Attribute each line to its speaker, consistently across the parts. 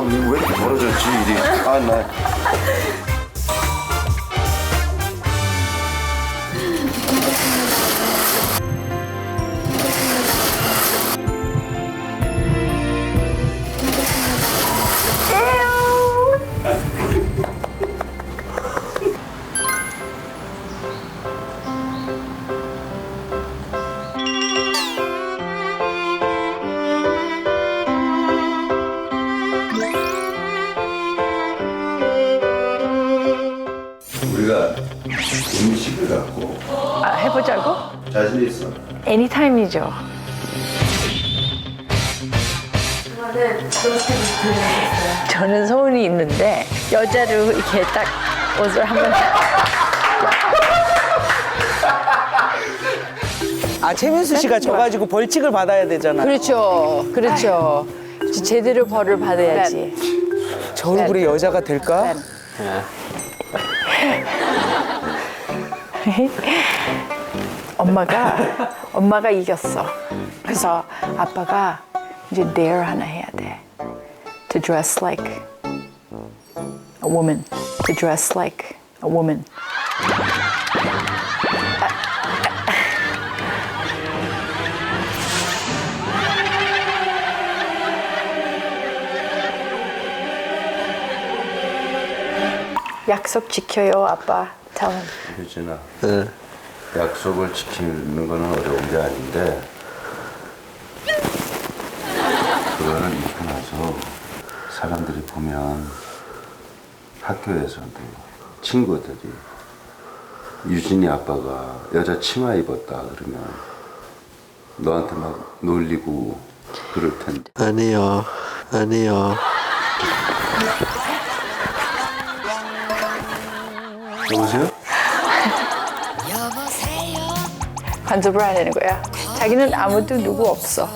Speaker 1: 왜 이렇게 벌어졌지 일이? 아 나. 자신 있어.
Speaker 2: 애니타임이죠. 저는 소원이 있는데 여자로 이렇게 딱 옷을 한번
Speaker 3: 아 최민수 씨가 져가지고 벌칙을 받아야 되잖아.
Speaker 4: 그렇죠. 그렇죠. 제대로 벌을 받아야지.
Speaker 3: 저 얼굴이 여자가 될까?
Speaker 2: 엄마가 엄마가 이겼어. 그래서 아빠가 이제 dare 하나 해야 돼. To dress like a woman. To dress like a woman. 약속 지켜요, 아빠. Tell him.
Speaker 1: 유진아. 약속을 지키는 거는 어려운 게 아닌데 그거를 입고 나서 사람들이 보면 학교에서도 친구들이 유진이 아빠가 여자 치마 입었다 그러면 너한테 막 놀리고 그럴 텐데
Speaker 5: 아니요, 아니요.
Speaker 1: 여보세요?
Speaker 2: 간섭을 안 하는 거야. 자기는 아무도 누구 없어.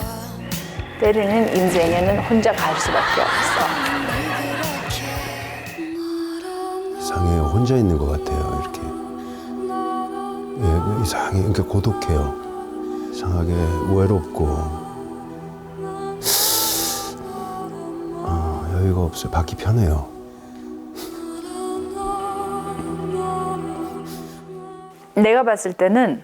Speaker 2: 때리는 인생에는 혼자 갈 수밖에 없어.
Speaker 6: 이상해요. 혼자 있는 것 같아요. 이렇게. 예, 이상해. 그러니까 고독해요. 이상하게 외롭고. 아, 여유가 없어요. 받기 편해요.
Speaker 2: 내가 봤을 때는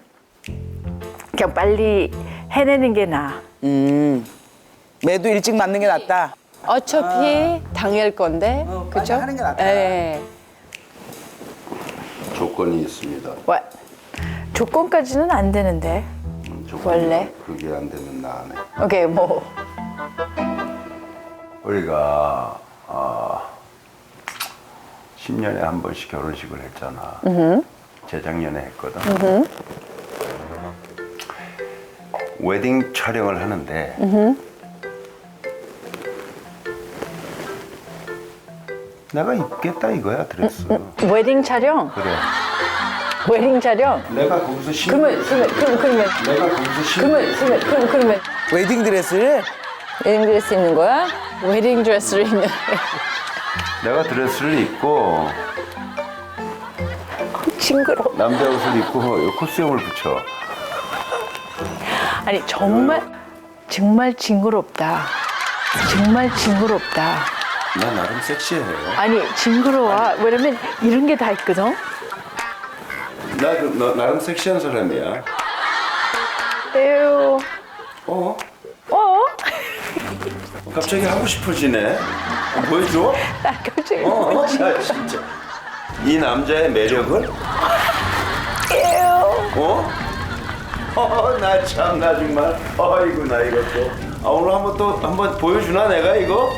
Speaker 2: 그냥 빨리 해내는 게 나아.
Speaker 3: 음. 매도 일찍 맞는 게 낫다.
Speaker 4: 어차피 당할 건데,
Speaker 3: 어,
Speaker 4: 그죠?
Speaker 3: 빨리 하는 게 낫다.
Speaker 4: 예.
Speaker 1: 조건이 있습니다.
Speaker 2: What? 조건까지는 안 되는데.
Speaker 1: 음, 조건이
Speaker 2: 원래?
Speaker 1: 그게 안 되면 나안 해.
Speaker 2: 오케이, 뭐.
Speaker 1: 우리가 어, 10년에 한 번씩 결혼식을 했잖아. 재작년에 했거든. 웨딩 촬영을 하는데 내가 입겠다 이거야 드레스.
Speaker 2: 웨딩 촬영?
Speaker 1: 그래.
Speaker 2: 웨딩 촬영?
Speaker 1: 내가 거기서 신.
Speaker 2: 그러면, 그러면, 그러면, 그러면,
Speaker 1: 내가 거기서 신.
Speaker 2: 그러면, 그러면, 그러면, 그러면.
Speaker 3: 웨딩 드레스를
Speaker 4: 웨딩 드레스 입는 거야? 웨딩 드레스를 입는
Speaker 1: 내가 드레스를 입고
Speaker 2: 징그러워.
Speaker 1: 남자 옷을 입고 요 코스염을 붙여.
Speaker 2: 아니, 정말, 정말 징그럽다. 정말 징그럽다.
Speaker 1: 나 나름 섹시해.
Speaker 2: 아니, 징그러워. 왜냐면 이런 게 다 있거든?
Speaker 1: 나 그- 너, 나름 섹시한 사람이야.
Speaker 2: 에휴.
Speaker 1: 어?
Speaker 2: 어?
Speaker 1: 갑자기 하고 싶어지네. 보여줘?
Speaker 2: 나 갑자기.
Speaker 1: 어, 나 진짜. 이 남자의 매력을?
Speaker 2: 에휴.
Speaker 1: 어? 어, 나 참, 나 정말. 아이고, 나 이것도. 아, 오늘 한번 또, 한번 보여주나, 내가 이거?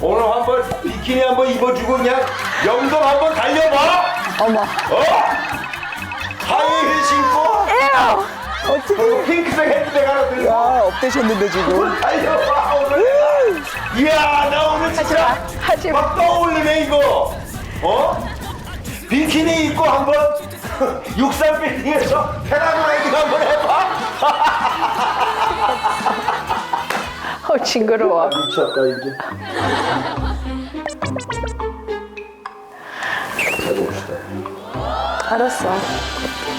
Speaker 1: 오늘 한번 비키니 한번 입어주고 그냥 영동 한번 달려봐!
Speaker 2: 어머.
Speaker 1: 어? 하이힐 신고?
Speaker 2: 에휴.
Speaker 1: 그리고 핑크색 헤드백 하나 들고
Speaker 3: 야 업되셨는데 지금.
Speaker 1: 달려봐, 오늘 내가. 이야, 나 오늘
Speaker 2: 하지 마.
Speaker 1: 진짜
Speaker 2: 하지 마.
Speaker 1: 막 떠올리네, 이거. 어? 비키니 입고 한번 육상 빌딩에서 패러글라이딩 한번 해봐.
Speaker 2: 어, 징그러워.
Speaker 1: 미쳤다 이제. 해봅시다.
Speaker 2: 알았어.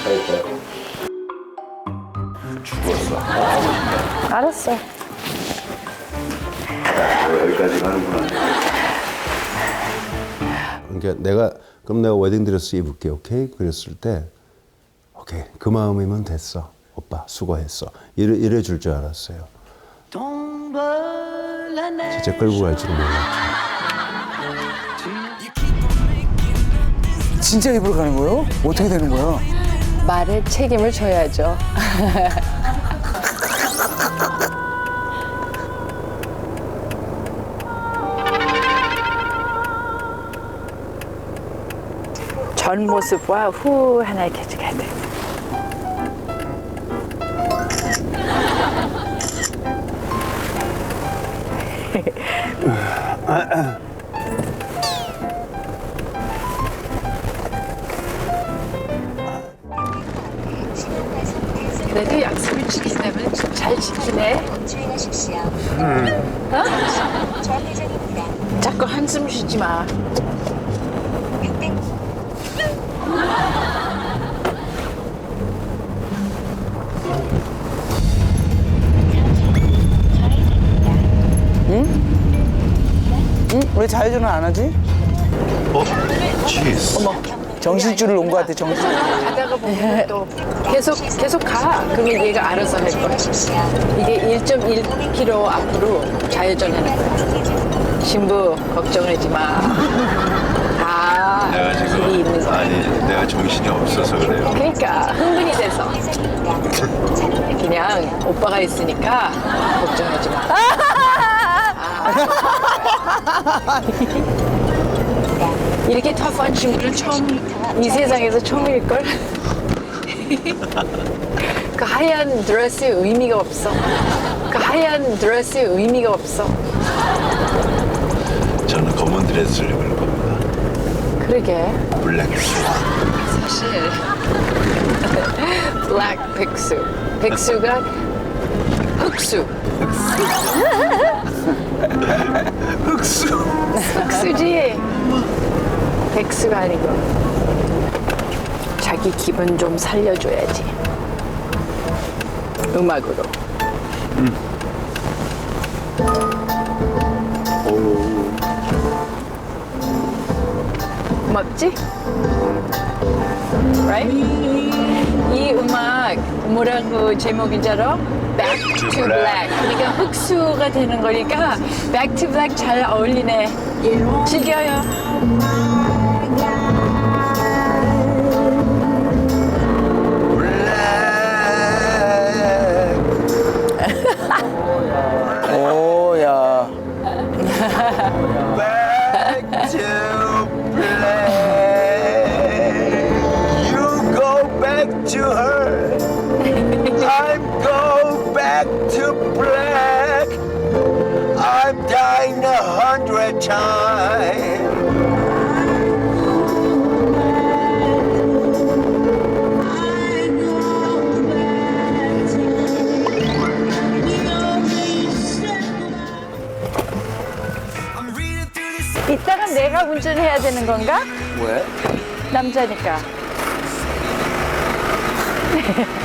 Speaker 1: 할까요? 죽었어.
Speaker 2: 알았어.
Speaker 1: 자, 여기까지 가는구나.
Speaker 6: 그러니까 내가 그럼 내가 웨딩 드레스 입을게 오케이 그랬을 때 오케이 그 마음이면 됐어 오빠 수고했어 이래, 이래 줄 줄 알았어요 진짜 끌고 갈 줄은 몰랐죠
Speaker 3: 진짜 입으러 가는 거예요? 어떻게 되는 거야?
Speaker 2: 말에 책임을 져야죠. 전 모습과 후 하나 이렇게 가야 돼. 그래도 약속을 지킨다면 잘 지키네.
Speaker 7: 주의하십시오.
Speaker 2: 어?
Speaker 7: 좌회전입니다.
Speaker 2: 자꾸 한숨 쉬지 마.
Speaker 3: 응? 왜 자유전은 안 하지?
Speaker 1: 어? 치즈.
Speaker 3: 정신줄을 놓은 것 같아, 정신.
Speaker 2: 가다가 보면 또 계속 계속 가. 그러면 얘가 알아서 할 거야. 이게 1.1km 앞으로 좌회전하는 거야. 신부 걱정하지 마. 다
Speaker 1: 내가
Speaker 2: 길이 있는
Speaker 1: 지금
Speaker 2: 거야.
Speaker 1: 아니 내가 정신이 없어서 그래요.
Speaker 2: 그러니까 흥분이 돼서. 그냥 오빠가 있으니까 걱정하지 마. 아. 이렇게 터프한 친구를 처음 이 세상에서 처음일걸? 그 하얀 드레스의 의미가 없어. 그 하얀 드레스의 의미가 없어.
Speaker 1: 저는 검은 드레스를 입을 겁니다.
Speaker 2: 그러게.
Speaker 1: 블랙.
Speaker 2: 사실 블랙 백수. 백수가 흑수.
Speaker 1: 흑수.
Speaker 2: 흑수지. 백수가 아니고. 자기 기분 좀 살려줘야지. 음악으로. 고맙지? Right? 이 음악 뭐라고 제목인지 알아? Back to Black.
Speaker 1: Black.
Speaker 2: 그러니까 흑수가 되는 거니까 Back to Black 잘 어울리네. 즐겨요.
Speaker 3: 오, 야.
Speaker 1: Back to black. You go back to her. A hundred times.
Speaker 2: 이따가 내가 운전해야 되는 건가?
Speaker 3: 왜?
Speaker 2: 남자니까.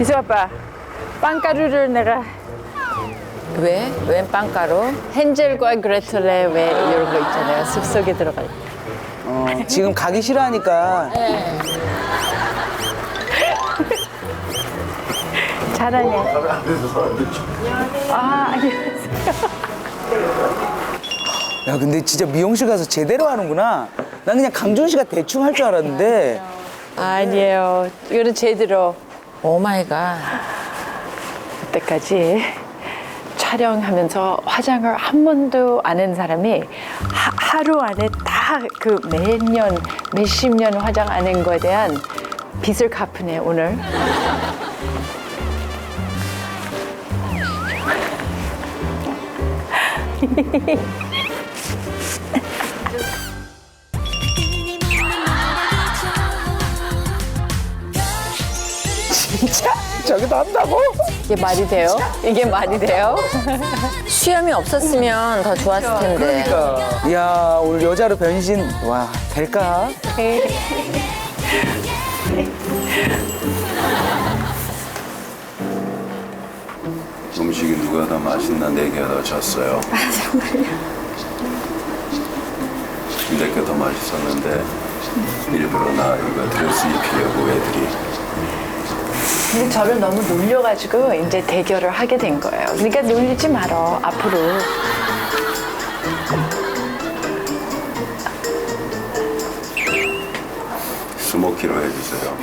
Speaker 2: 이수 아빠, 빵가루를 내가
Speaker 4: 왜? 웬 빵가루?
Speaker 2: 헨젤과 그레텔의 왜 이런 거 있잖아요. 숲속에 들어갈 때.
Speaker 3: 어, 지금 가기 싫어하니까.
Speaker 2: 잘하네. 아, 안녕하세요.
Speaker 3: 야, 근데 진짜 미용실 가서 제대로 하는구나. 난 그냥 강준 씨가 대충 할 줄 알았는데.
Speaker 2: 아니에요. 이거는 제대로
Speaker 4: 오 마이 갓.
Speaker 2: 그때까지 촬영하면서 화장을 한 번도 안 한 사람이 하, 루 안에 다그몇 년, 몇십 년 화장 안 한 거에 대한 빚을 갚으네, 오늘.
Speaker 3: 진짜? 저기도 한다고?
Speaker 2: 이게 말이 돼요? 이게 말이 돼요?
Speaker 4: 수염이 없었으면 더 좋았을 텐데.
Speaker 3: 그러니까. 야 오늘 여자로 변신. 와, 될까?
Speaker 1: 음식이 누가 더 맛있나 네 내기하다 졌어요. 아 정말요? 내게 더 맛있었는데 일부러 나 이거 드레스 입히려고 애들이
Speaker 8: 근데 저를 너무 놀려가지고 이제 대결을 하게 된 거예요. 그러니까 놀리지 말어 앞으로.
Speaker 1: 스모키로 해주세요.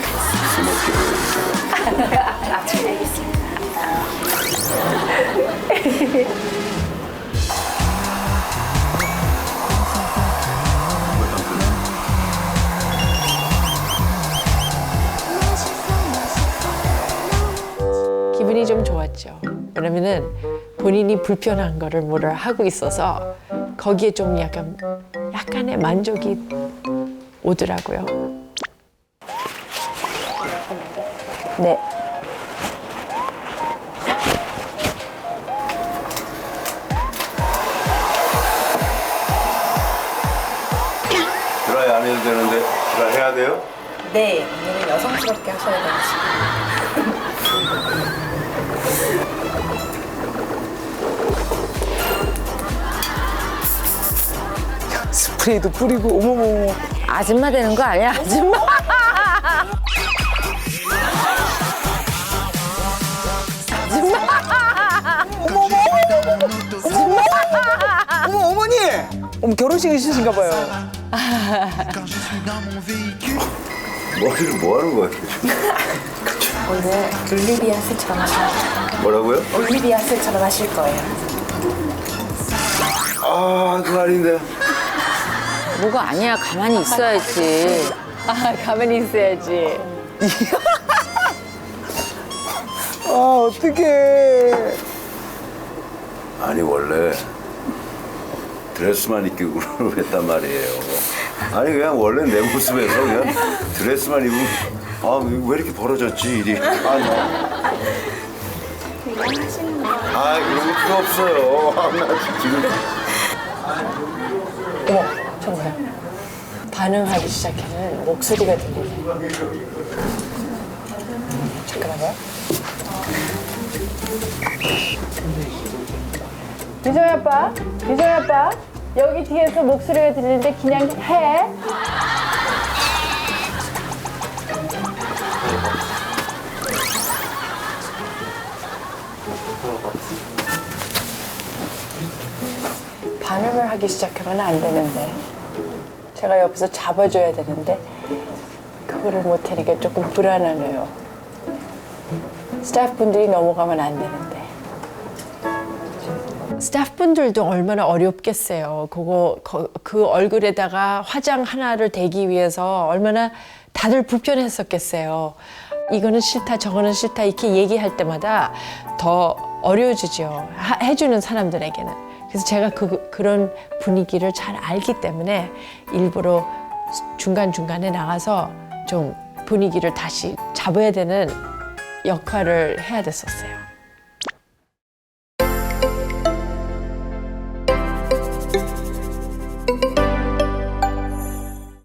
Speaker 1: 스모키로 해주세요.
Speaker 2: 기분이 왜냐면은 본인이 불편한 거를 뭐를 하고 있어서 거기에 좀 약간 약간의 만족이 오더라고요.
Speaker 8: 네.
Speaker 1: 드라이 안 해도 되는데 드라이 해야 돼요?
Speaker 9: 네, 오늘은 여성스럽게 하셔야 돼가지고.
Speaker 3: 스프레이도 뿌리고 어머머머.
Speaker 4: 아줌마 되는 거 아니야? 아줌마?
Speaker 3: 어머 어머니. 어머 결혼식 있으신가 봐요.
Speaker 1: 머리를 뭐 하는 거야?
Speaker 9: 오늘 올리비아스처럼 하실
Speaker 1: 뭐라고요?
Speaker 9: 올리비아스처럼 하실 거예요.
Speaker 1: 아, 그 말인데.
Speaker 4: 뭐가 아니야. 가만히 있어야지.
Speaker 2: 아 가만히 있어야지.
Speaker 3: 아 어떡해.
Speaker 1: 아니 원래 드레스만 입기로 했단 말이에요. 아니 그냥 원래 내 모습에서 그냥 드레스만 입으면 아 왜 이렇게 벌어졌지 일이? 아 나. 아 그런 거 필요 없어요. 아, 나 지금
Speaker 2: 정말 반응하기 시작하는 목소리가 들리네. 잠깐만요.
Speaker 8: 유정이 아빠, 유정이 아빠, 여기 뒤에서 목소리가 들리는데 그냥 해. 반응을 하기 시작하면 안 되는데 제가 옆에서 잡아줘야 되는데 그거를 못하니까 조금 불안하네요. 스태프분들이 넘어가면 안 되는데.
Speaker 2: 스태프분들도 얼마나 어렵겠어요. 그거 거- 그 얼굴에다가 화장 하나를 대기 위해서 얼마나 다들 불편했었겠어요. 이거는 싫다, 저거는 싫다 이렇게 얘기할 때마다 더 어려워지죠. 하- 해주는 사람들에게는. 그래서 제가 그, 그런 분위기를 잘 알기 때문에 일부러 중간중간에 나가서 좀 분위기를 다시 잡아야 되는 역할을 해야 됐었어요.